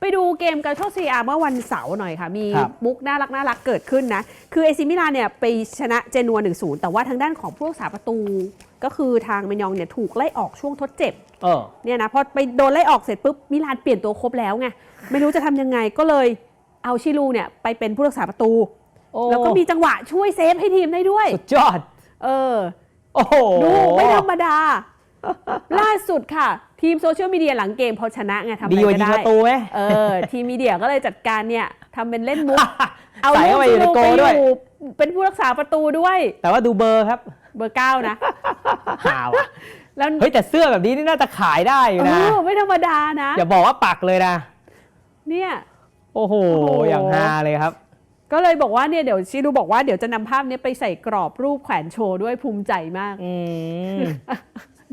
ไปดูเกมกาโชซีอาเมื่อวันเสาร์หน่อยค่ะ มีครับมุกน่ารักน่ารักเกิดขึ้นนะ คือเอซิมิลานเนี่ยไปชนะเจนัว1-0 แต่ว่าทางด้านของผู้รักษาประตู ก็คือทางเมนยองเนี่ยถูกไล่ออกช่วงทดเจ็บเออ เนี่ยนะพอไปโดนไล่ออกเสร็จปุ๊บมิลานเปลี่ยนตัวครบแล้วไงไม่รู้จะทำยังไงก็เลยเอาชิลูเนี่ยไปเป็นผู้รักษาประตู โอ้แล้วก็มีจังหวะช่วยเซฟให้ทีมได้ด้วย สุดยอด เออ โอ้โห ดูไม่ธรรมดา ล่าสุดค่ะ ทีมโซเชียลมีเดียหลังเกมพอชนะไงทำดีอะไรกว่าก็ยิงได้ประตูไหม เออ ทีมมีเดียก็เลยจัดการเนี่ยทำเป็นเล่นมุก เอาใส่เข้าไปอยู่ในลูโกไปด้วยอยู่เป็นผู้รักษาประตูด้วยแต่ว่าดูเบอร์ครับเบอร์เก้านะหาวอะแล้วเฮ้ยแต่เสื้อแบบนี้นี่น่าจะขายได้อยู่เอนะอไม่ธรรมดานะ อย่าบอกว่าปักเลยนะ เนี่ย โอ้โห โอ้โห อย่างฮาเลยครับ ก็เลยบอกว่าเนี่ยเดี๋ยวชิลูบอกว่าเดี๋ยวจะนำภาพเนี้ไปใส่กรอบรูปแขวนโชว์ด้วยภูมิใจมาก อืม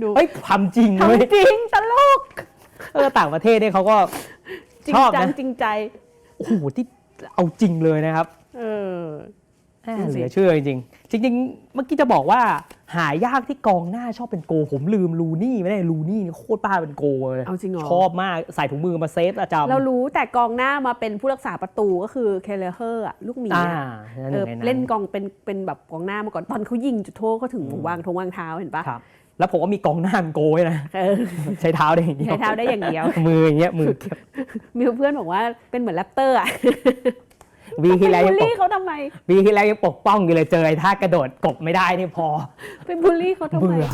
ดูเฮ้ยทำจริงเลยทำจริงตลกเออต่างประเทศเนี่ยเขาก็จริงชอบจังนะจริงใจ โอ้โหที่เอาจริงเลยนะครับเออแหม่ดูสิ เหลือเชื่อจริงๆจริง ๆ เมื่อกี้จะบอกว่า หายากที่กองหน้าชอบเป็นโก ผมลืมลูนี่ไม่ได้ลูนี่นี่โคตรบ้าเป็นโกเลยเอาจริงเหรอ ชอบมากใส่ถุงมือมาเซฟประจำเรารู้แต่กองหน้ามาเป็นผู้รักษาประตูก็คือเคเลเฮอร์อะลูกหมีอ่าอะนั่นหเอนึ่องในนั้น เล่นกองเป็นเป็นแบบกองหน้ามาก่อนตอนเขายิงจุดโทษเขาถึงวางทงวางเท้าเห็นปะครับ แล้วผมก็มีกองหน้าเป็นโกยนะเออใช้เท้าได้อย่างเดียวใช้เท้าได้อย่างเดียว มืออย่างเงี้ยมือเก็บมีเพื่อนบอกว่าเป็นเหมือนแรปเตอร์อะวีที่แล้วไปยับูงลปลี่กเขาทำไมวีที่แล้วยังปกป้องอยู่เลยเจอไอ้ท่ากระโดดกบไม่ได้นี่พอไปบูลลี่เขาทำไมเบื่อ